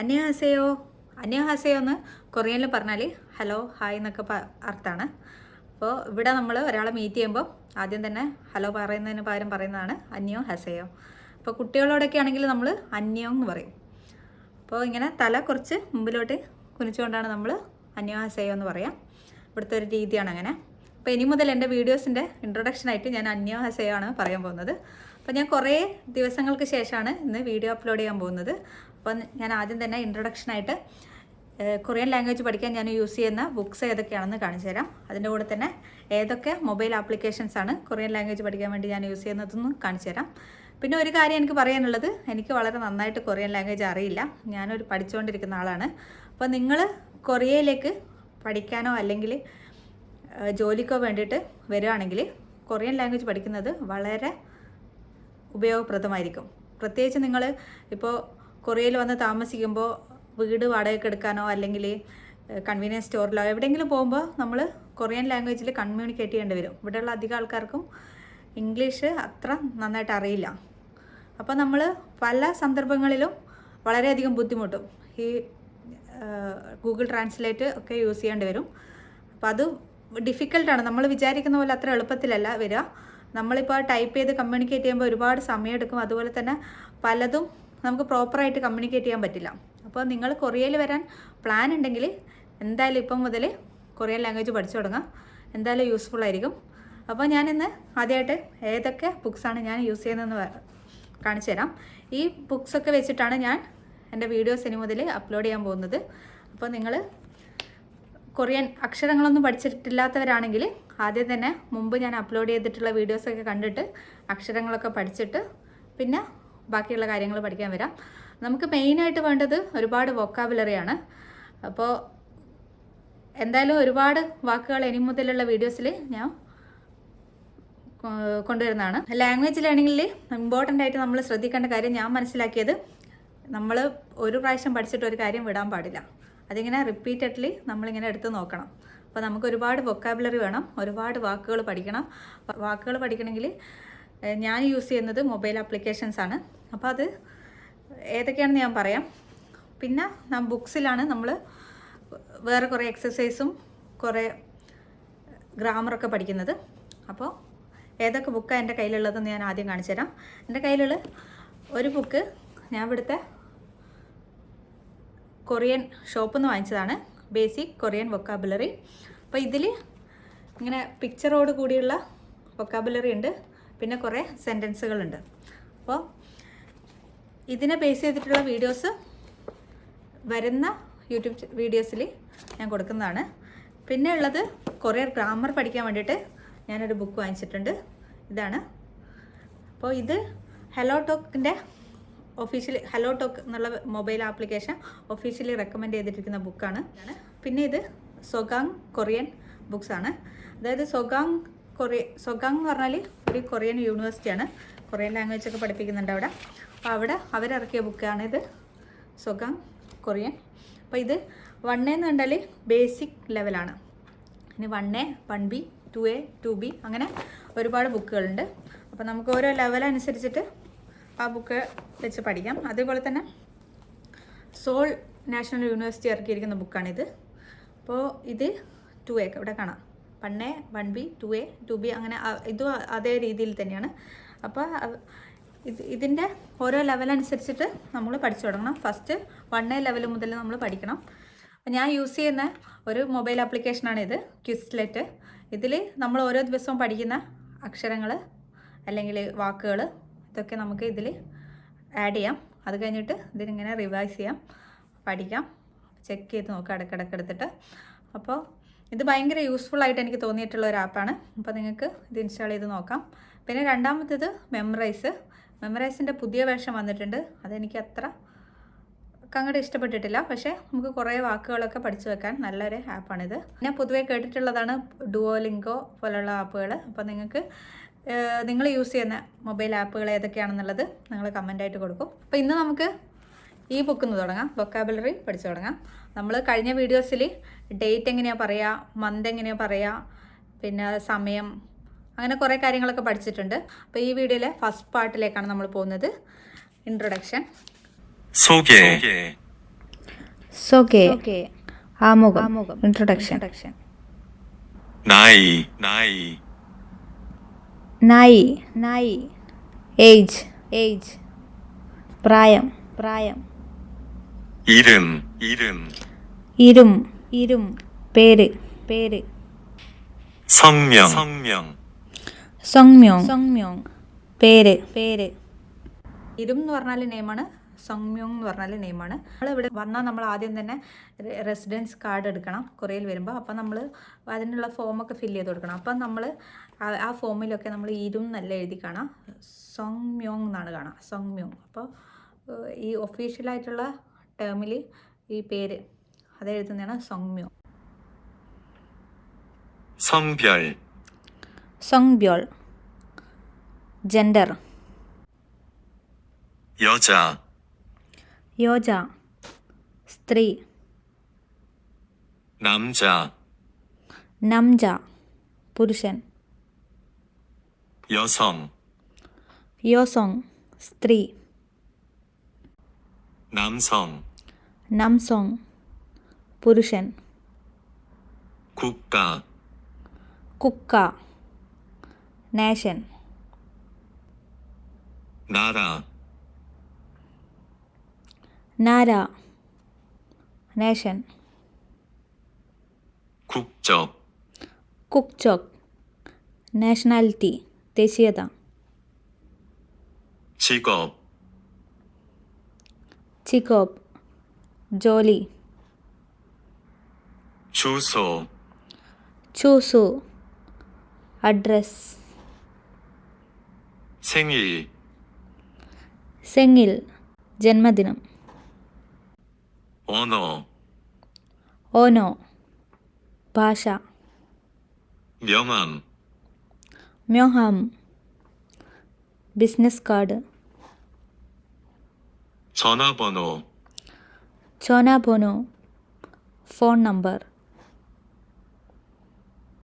അന്യഹാസയോ അന്യഹാസയോ എന്ന് കൊറിയനിൽ പറഞ്ഞാൽ hello hi എന്നൊക്കെ അർത്ഥമാണ് അപ്പോൾ ഇവിടെ നമ്മൾ ഒരാളെ മീറ്റ് ചെയ്യുമ്പോൾ ആദ്യം തന്നെ ഹലോ പറയുന്നതിന് പകരം പറയുന്നതാണ് അന്യോ ഹസയോ. അപ്പോൾ കുട്ടികളോടൊക്കെ ആണെങ്കിൽ നമ്മൾ അന്യോ എന്ന് പറയും. അപ്പോൾ ഇങ്ങനെ തല കുറച്ച് മുമ്പിലോട്ട് കുനിച്ചുകൊണ്ടാണ് നമ്മൾ അന്യോ ഹസയോ എന്ന് പറയാം. ഇവിടുത്തെ ഒരു രീതിയാണ് അങ്ങനെ. അപ്പോൾ ഇനി മുതൽ എന്റെ വീഡിയോസിന്റെ ഇൻട്രൊഡക്ഷനായിട്ട് ഞാൻ അന്യോ ഹസയോ ആണ് പറയാൻ പോകുന്നത്. അപ്പോൾ ഞാൻ കുറേ ദിവസങ്ങൾക്ക് ശേഷമാണ് ഇന്ന് വീഡിയോ അപ്ലോഡ് ചെയ്യാൻ പോകുന്നത്. അപ്പം ഞാൻ ആദ്യം തന്നെ ഇൻട്രൊഡക്ഷനായിട്ട് കൊറിയൻ ലാംഗ്വേജ് പഠിക്കാൻ ഞാൻ യൂസ് ചെയ്യുന്ന ബുക്സ് ഏതൊക്കെയാണെന്ന് കാണിച്ചു തരാം. അതിന്റെ കൂടെ തന്നെ ഏതൊക്കെ മൊബൈൽ ആപ്ലിക്കേഷൻസ് ആണ് കൊറിയൻ ലാംഗ്വേജ് പഠിക്കാൻ വേണ്ടി ഞാൻ യൂസ് ചെയ്യുന്നതെന്നും കാണിച്ചു തരാം. പിന്നെ ഒരു കാര്യം എനിക്ക് പറയാനുള്ളത് എനിക്ക് വളരെ നന്നായിട്ട് കൊറിയൻ ലാംഗ്വേജ് അറിയില്ല. ഞാനൊരു പഠിച്ചുകൊണ്ടിരിക്കുന്ന ആളാണ്. അപ്പോൾ നിങ്ങൾ കൊറിയയിലേക്ക് പഠിക്കാനോ അല്ലെങ്കിൽ ജോലിക്കോ വേണ്ടിയിട്ട് വരികയാണെങ്കിൽ കൊറിയൻ ലാംഗ്വേജ് പഠിക്കുന്നത് വളരെ ഉപയോഗപ്രദമായിരിക്കും. പ്രത്യേകിച്ച് നിങ്ങൾ ഇപ്പോൾ കൊറിയയിൽ വന്ന് താമസിക്കുമ്പോൾ വീട് വാടകയ്ക്ക് എടുക്കാനോ അല്ലെങ്കിൽ കൺവീനിയൻസ് സ്റ്റോറിലോ എവിടെയെങ്കിലും പോകുമ്പോൾ നമ്മൾ കൊറിയൻ ലാംഗ്വേജിൽ കമ്മ്യൂണിക്കേറ്റ് ചെയ്യേണ്ടി വരും. ഇവിടെയുള്ള അധികം ആൾക്കാർക്കും ഇംഗ്ലീഷ് അത്ര നന്നായിട്ട് അറിയില്ല. അപ്പോൾ നമ്മൾ പല സന്ദർഭങ്ങളിലും വളരെയധികം ബുദ്ധിമുട്ടും. ഈ ഗൂഗിൾ ട്രാൻസ്ലേറ്റ് ഒക്കെ യൂസ് ചെയ്യേണ്ടി വരും. അപ്പോൾ അത് ഡിഫിക്കൽട്ടാണ് നമ്മൾ വിചാരിക്കുന്ന പോലെ അത്ര എളുപ്പത്തിലല്ല വരിക നമ്മളിപ്പോൾ ടൈപ്പ് ചെയ്ത് കമ്മ്യൂണിക്കേറ്റ് ചെയ്യുമ്പോൾ ഒരുപാട് സമയമെടുക്കും അതുപോലെ തന്നെ പലതും നമുക്ക് പ്രോപ്പറായിട്ട് കമ്മ്യൂണിക്കേറ്റ് ചെയ്യാൻ പറ്റില്ല. അപ്പോൾ നിങ്ങൾ കൊറിയയിൽ വരാൻ പ്ലാൻ ഉണ്ടെങ്കിൽ എന്തായാലും ഇപ്പം മുതൽ കൊറിയൻ ലാംഗ്വേജ് പഠിച്ചു തുടങ്ങാം. എന്തായാലും യൂസ്ഫുൾ ആയിരിക്കും. അപ്പോൾ ഞാനിന്ന് ആദ്യമായിട്ട് ഏതൊക്കെ ബുക്സാണ് ഞാൻ യൂസ് ചെയ്യുന്നതെന്ന് കാണിച്ചു തരാം. ഈ ബുക്സൊക്കെ വെച്ചിട്ടാണ് ഞാൻ എന്റെ വീഡിയോസ് ഇനി മുതൽ അപ്ലോഡ് ചെയ്യാൻ പോകുന്നത്. അപ്പോൾ നിങ്ങൾ കൊറിയൻ അക്ഷരങ്ങളൊന്നും പഠിച്ചിട്ടില്ലാത്തവരാണെങ്കിൽ ആദ്യം തന്നെ മുമ്പ് ഞാൻ അപ്ലോഡ് ചെയ്തിട്ടുള്ള വീഡിയോസൊക്കെ കണ്ടിട്ട് അക്ഷരങ്ങളൊക്കെ പഠിച്ചിട്ട് പിന്നെ ബാക്കിയുള്ള കാര്യങ്ങൾ പഠിക്കാൻ വരാം. നമുക്ക് മെയിനായിട്ട് വേണ്ടത് ഒരുപാട് വൊക്കാബുലറിയാണ് അപ്പോൾ എന്തായാലും ഒരുപാട് വാക്കുകൾ ഇനി മുതലുള്ള വീഡിയോസിൽ ഞാൻ കൊണ്ടുവരുന്നതാണ്. ലാംഗ്വേജ് ലേണിങ്ങിൽ ഇമ്പോർട്ടന്റ് ആയിട്ട് നമ്മൾ ശ്രദ്ധിക്കേണ്ട കാര്യം ഞാൻ മനസ്സിലാക്കിയത് നമ്മൾ ഒരു പ്രാവശ്യം പഠിച്ചിട്ട് ഒരു കാര്യം വിടാൻ പാടില്ല. അതിങ്ങനെ റിപ്പീറ്റഡ്ലി നമ്മളിങ്ങനെ എടുത്ത് നോക്കണം. അപ്പോൾ നമുക്ക് ഒരുപാട് വൊക്കാബുലറി വേണം ഒരുപാട് വാക്കുകൾ പഠിക്കണം. വാക്കുകൾ പഠിക്കണമെങ്കിൽ ഞാൻ യൂസ് ചെയ്യുന്നത് മൊബൈൽ ആപ്ലിക്കേഷൻസ് ആണ്. അപ്പോൾ അത് ഏതൊക്കെയാണെന്ന് ഞാൻ പറയാം. പിന്നെ നാം ബുക്സിലാണ് നമ്മൾ വേറെ കുറേ എക്സസൈസും കുറേ ഗ്രാമറൊക്കെ പഠിക്കുന്നത്. അപ്പോൾ ഏതൊക്കെ ബുക്കാണ് എന്റെ കയ്യിലുള്ളതെന്ന് ഞാൻ ആദ്യം കാണിച്ചു തരാം എന്റെ കയ്യിലുള്ള ഒരു ബുക്ക് ഞാൻ ഇവിടുത്തെ കൊറിയൻ ഷോപ്പിൽ നിന്ന് വാങ്ങിച്ചതാണ്. Basic Korean vocabulary. അപ്പോൾ ഇതിൽ ഇങ്ങനെ പിക്ചറോട് കൂടിയുള്ള വൊക്കാബുലറി ഉണ്ട്. പിന്നെ കുറേ സെന്റൻസുകളുണ്ട് അപ്പോൾ ഇതിനെ ബേസ് ചെയ്തിട്ടുള്ള വീഡിയോസ് വരുന്ന യൂട്യൂബ് വീഡിയോസിൽ ഞാൻ കൊടുക്കുന്നതാണ്. പിന്നെ ഉള്ളത് കുറേ ഗ്രാമർ പഠിക്കാൻ വേണ്ടിയിട്ട് ഞാനൊരു ബുക്ക് വാങ്ങിച്ചിട്ടുണ്ട്. ഇതാണ്. അപ്പോൾ ഇത് ഹലോ ടോക്കിന്റെ ഒഫീഷ്യലി ഹലോ ടോക്ക് എന്നുള്ള മൊബൈൽ ആപ്ലിക്കേഷൻ ഒഫീഷ്യലി റെക്കമെൻഡ് ചെയ്തിട്ടിരിക്കുന്ന ബുക്കാണ് പിന്നെ ഇത് സൊഗാങ് കൊറിയൻ ബുക്സ് ആണ്. അതായത് സൊഗാങ് കൊറിയ സൊഗാങ് എന്ന് പറഞ്ഞാൽ ഒരു കൊറിയൻ യൂണിവേഴ്സിറ്റിയാണ് കൊറിയൻ ലാംഗ്വേജ് ഒക്കെ പഠിപ്പിക്കുന്നുണ്ട് അവിടെ. അപ്പോൾ അവിടെ അവരിറക്കിയ ബുക്കാണ് ഇത് സൊഗാങ് കൊറിയൻ അപ്പോൾ ഇത് വൺ എന്ന് കണ്ടാൽ ബേസിക് ലെവലാണ് ഇനി one A one B two A two B അങ്ങനെ ഒരുപാട് ബുക്കുകളുണ്ട് അപ്പോൾ നമുക്ക് ഓരോ ലെവൽ അനുസരിച്ചിട്ട് ആ ബുക്ക് വെച്ച് പഠിക്കാം. അതേപോലെ തന്നെ സോൾ നാഷണൽ യൂണിവേഴ്സിറ്റി ഇറക്കിയിരിക്കുന്ന ബുക്കാണിത്. അപ്പോൾ ഇത് ടു എ ഇവിടെ കാണാം. One A one B two A two B അങ്ങനെ ഇതും അതേ രീതിയിൽ തന്നെയാണ്. അപ്പോൾ ഇത് ഇതിന്റെ ഓരോ ലെവൽ അനുസരിച്ചിട്ട് നമ്മൾ പഠിച്ചു തുടങ്ങണം. ഫസ്റ്റ് വൺ എ ലെവൽ മുതൽ നമ്മൾ പഠിക്കണം. അപ്പം ഞാൻ യൂസ് ചെയ്യുന്ന ഒരു മൊബൈൽ ആപ്ലിക്കേഷനാണ് ഇത് ക്വിസ്ലെറ്റ് ഇതിൽ നമ്മൾ ഓരോ ദിവസവും പഠിക്കുന്ന അക്ഷരങ്ങൾ അല്ലെങ്കിൽ വാക്കുകൾ ഇതൊക്കെ നമുക്ക് ഇതിൽ ആഡ് ചെയ്യാം. അത് കഴിഞ്ഞിട്ട് ഇതിനിങ്ങനെ റിവൈസ് ചെയ്യാം. പഠിക്കാം. ചെക്ക് ചെയ്ത് നോക്കാം ഇടയ്ക്കിടയ്ക്ക് എടുത്തിട്ട്. അപ്പോൾ ഇത് ഭയങ്കര യൂസ്ഫുൾ ആയിട്ട് എനിക്ക് തോന്നിയിട്ടുള്ള ഒരു ആപ്പാണ് അപ്പോൾ നിങ്ങൾക്ക് ഇത് ഇൻസ്റ്റാൾ ചെയ്ത് നോക്കാം. പിന്നെ രണ്ടാമത്തേത് മെമ്മറൈസ് മെമ്മറൈസിന്റെ പുതിയ വേഷം വന്നിട്ടുണ്ട്. അതെനിക്ക് അത്ര അങ്ങോട്ട് ഇഷ്ടപ്പെട്ടിട്ടില്ല. പക്ഷേ നമുക്ക് കുറേ വാക്കുകളൊക്കെ പഠിച്ചു വെക്കാൻ നല്ലൊരു ആപ്പാണിത് ഞാൻ പൊതുവേ കേട്ടിട്ടുള്ളതാണ് ഡുവോലിങ്കോ പോലുള്ള ആപ്പുകൾ അപ്പോൾ നിങ്ങൾക്ക് നിങ്ങൾ യൂസ് ചെയ്യുന്ന മൊബൈൽ ആപ്പുകൾ ഏതൊക്കെയാണെന്നുള്ളത് നിങ്ങൾ കമന്റായിട്ട് കൊടുക്കും. അപ്പോൾ ഇന്ന് നമുക്ക് ഈ ബുക്ക് ഒന്ന് തുടങ്ങാം. വൊക്കാബുലറി പഠിച്ചു തുടങ്ങാം. നമ്മൾ കഴിഞ്ഞ വീഡിയോസിൽ ഡേറ്റ് എങ്ങനെയാണ് പറയുക മന്ത് എങ്ങനെയാണ് പറയുക പിന്നെ സമയം അങ്ങനെ കുറേ കാര്യങ്ങളൊക്കെ പഠിച്ചിട്ടുണ്ട്. അപ്പോൾ ഈ വീഡിയോയിലെ ഫസ്റ്റ് പാർട്ടിലേക്കാണ് നമ്മൾ പോകുന്നത്. ഇൻട്രൊഡക്ഷൻ സോകെ സോകെ ആമുഖം. ഇൻട്രൊഡക്ഷൻ നായി. നായി. നായി നായി ഏജ് ഏജ് പ്രായം പ്രായം 이름, 이름, ഇരും ഇരും പേര് പേര് 성명, 성명, സൊങ്മ്യോങ് സൊങ്മ്യോങ് പേര് പേര് ഇരും എന്ന് പറഞ്ഞാൽ നെയിമാണ് സൊങ്മ്യോങ് എന്ന് പറഞ്ഞാൽ നെയിമാണ് നമ്മൾ ഇവിടെ വന്നാൽ നമ്മൾ ആദ്യം തന്നെ റെസിഡൻസ് കാർഡ് എടുക്കണം കൊറിയയിൽ വരുമ്പോൾ അപ്പോൾ നമ്മൾ അതിനുള്ള ഫോമൊക്കെ ഫില്ല് ചെയ്ത് കൊടുക്കണം അപ്പം നമ്മൾ ആ ഫോമിലൊക്കെ നമ്മൾ ഇരും എന്നല്ല എഴുതി കാണാം സൊങ്മ്യോങ് എന്നാണ് കാണാം സൊങ്മ്യോങ് അപ്പോൾ ഏഹ്, ഈ ഒഫീഷ്യലായിട്ടുള്ള ടേമിൽ ഈ പേര് അത് എഴുതുന്നതാണ് സൊങ്മ്യോങ് 성별, സൊങ്ബ്യോൾ ജെൻഡർ 여자, 여자 스트리 남자 남자 పురుషన్ 여성 여성 스트리 남성 남성 పురుషన్ 국가 국가 నేషన్ 나라 നാര നേഷൻ 국적, കുക്ചോക് നാഷണാലിറ്റി ദേശീയത 직업, ചിക്കോബ് ജോലി 주소, ചൂസു അഡ്രസ് 생일, സെങ്ങിൽ ജന്മദിനം 언어, ഓനോ ഭാഷ 명함, മ്യോഹാം ബിസിനസ് കാർഡ് 전화번호, ചോനാബോനോ ഫോൺ നമ്പർ